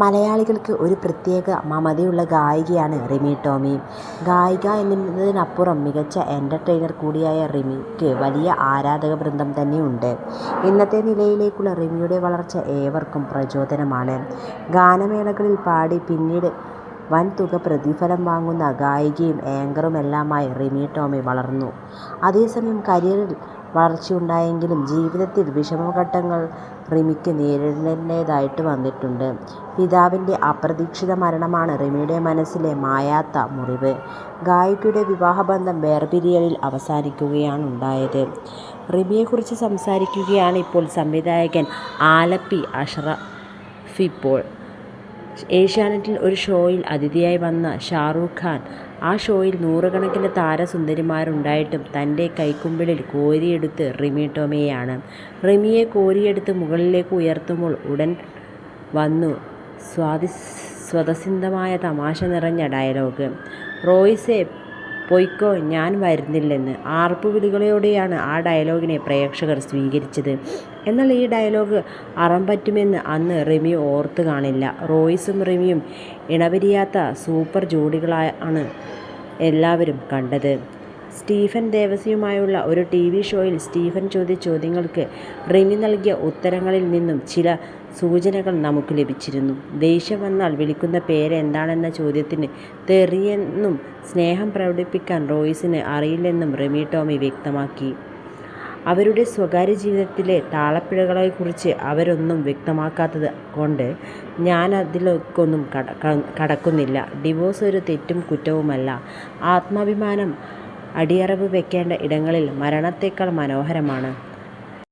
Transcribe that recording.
മലയാളികൾക്ക് ഒരു പ്രത്യേക മമതയുള്ള ഗായികയാണ് റിമി ടോമി. ഗായിക എന്നതിനപ്പുറം മികച്ച എന്റർടൈനർ കൂടിയായ റിമിക്ക് വലിയ ആരാധക ആരാധകവൃന്ദം തന്നെയുണ്ട്. ഇന്നത്തെ നിലയിലേക്കുള്ള റിമിയുടെ വളർച്ച ഏവർക്കും പ്രചോദനമാണ്. ഗാനമേളകളിൽ പാടി പിന്നീട് വൻതുക പ്രതിഫലം വാങ്ങുന്ന ഗായികയും ആങ്കറുമെല്ലാമായി റിമി ടോമി വളർന്നു. അതേസമയം കരിയറിൽ വളർച്ചയുണ്ടായെങ്കിലും ജീവിതത്തിൽ വിഷമഘട്ടങ്ങൾ റിമിക്ക് നേരിടേണ്ടതായിട്ട് വന്നിട്ടുണ്ട്. പിതാവിന്റെ അപ്രതീക്ഷിത മരണമാണ് റിമിയുടെ മനസ്സിലെ മായാത്ത മുറിവ്. ഗായികയുടെ വിവാഹബന്ധം വേർപിരിയലിൽ അവസാനിക്കുകയാണുണ്ടായത്. റിമിയെക്കുറിച്ച് സംസാരിക്കുകയാണ് ഇപ്പോൾ സംവിധായകൻ ആലപ്പി അഷ്റഫിപ്പോൾ. ഏഷ്യാനെറ്റിൽ ഒരു ഷോയിൽ അതിഥിയായി വന്ന ഷാറൂഖ് ഖാൻ ആ ഷോയിൽ നൂറുകണക്കിന് താരസുന്ദരിമാരുണ്ടായിട്ടും തന്റെ കൈക്കുമ്പിളിൽ കോരിയെടുത്ത് റിമി ടോമിയെയാണ്. റിമിയെ കോരിയെടുത്ത് മുകളിലേക്ക് ഉയർത്തുമ്പോൾ ഉടൻ വന്നു സ്വാതി സ്വതസിദ്ധമായ തമാശ നിറഞ്ഞ ഡയലോഗ്. "റോയ്സേ പൊയ്ക്കോ ഞാൻ വരുന്നില്ലെന്ന്" ആർപ്പുവിളികളോടെയാണ് ആ ഡയലോഗിനെ പ്രേക്ഷകർ സ്വീകരിച്ചത്. എന്നാൽ ഈ ഡയലോഗ് അറം പറ്റുമെന്ന് അന്ന് റിമി ഓർത്ത് കാണില്ല. റോയ്സും റിമിയും ഇണപിരിയാത്ത സൂപ്പർ ജോഡികളായാണ് എല്ലാവരും കണ്ടത്. സ്റ്റീഫൻ ദേവസിയുമായുള്ള ഒരു ടി വി ഷോയിൽ സ്റ്റീഫൻ ചോദിച്ച ചോദ്യങ്ങൾക്ക് റിമി നൽകിയ ഉത്തരങ്ങളിൽ നിന്നും ചില സൂചനകൾ നമുക്ക് ലഭിച്ചിരുന്നു. ദേഷ്യം വന്നാൽ വിളിക്കുന്ന പേര് എന്താണെന്ന ചോദ്യത്തിന് തെറിയെന്നും സ്നേഹം പ്രകടിപ്പിക്കാൻ റോയ്സിന് അറിയില്ലെന്നും റിമി ടോമി വ്യക്തമാക്കി. അവരുടെ സ്വകാര്യ ജീവിതത്തിലെ താളപ്പിഴകളെക്കുറിച്ച് അവരൊന്നും വ്യക്തമാക്കാത്തത് കൊണ്ട് ഞാൻ അതിലേക്കൊന്നും കടക്കുന്നില്ല. ഡിവോഴ്സ് ഒരു തെറ്റും കുറ്റവുമല്ല. ആത്മാഭിമാനം അടിയറവ് വെക്കേണ്ട ഇടങ്ങളിൽ മരണത്തേക്കാൾ മനോഹരമാണ്.